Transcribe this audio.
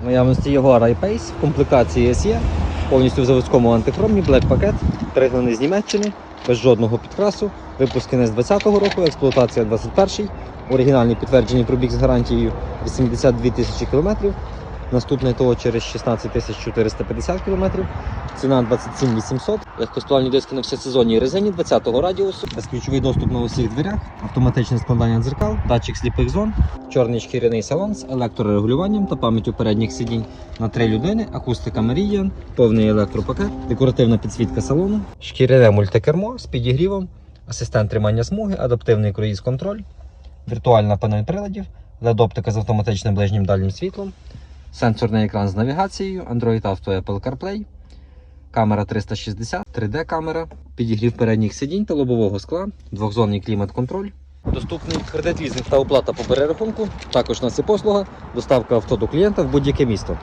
В наявності Jaguar I-Pace в комплектації SE, повністю в заводському антихромні, Black пакет, пригнаний з Німеччини, без жодного підкрасу. Випуск кінець 20-го року, експлуатація 21-й. Оригінальний підтверджений пробіг з гарантією 82 тисячі кілометрів. Наступне ТО через 16 тисяч 450 кілометрів. Ціна 27 800. Легкосплавні диски на всесезонній резині 20-го радіусу. Безключовий доступ на усіх дверях, автоматичне складання дзеркал, датчик сліпих зон, чорний шкіряний салон з електрорегулюванням та пам'яттю передніх сидінь на три людини, акустика Meridian, повний електропакет, декоративна підсвітка салону, шкіряне мультикермо з підігрівом, асистент тримання смуги, адаптивний круїз-контроль, віртуальна панель приладів, LED-оптика з автоматичним ближнім дальнім світлом, сенсорний екран з навігацією, Android Auto Apple CarPlay, камера 360, 3D-камера, підігрів передніх сидінь та лобового скла, двохзонний клімат-контроль. Доступний кредит лізинг та оплата по перерахунку. Також у нас є послуга, доставка авто до клієнта в будь-яке місто.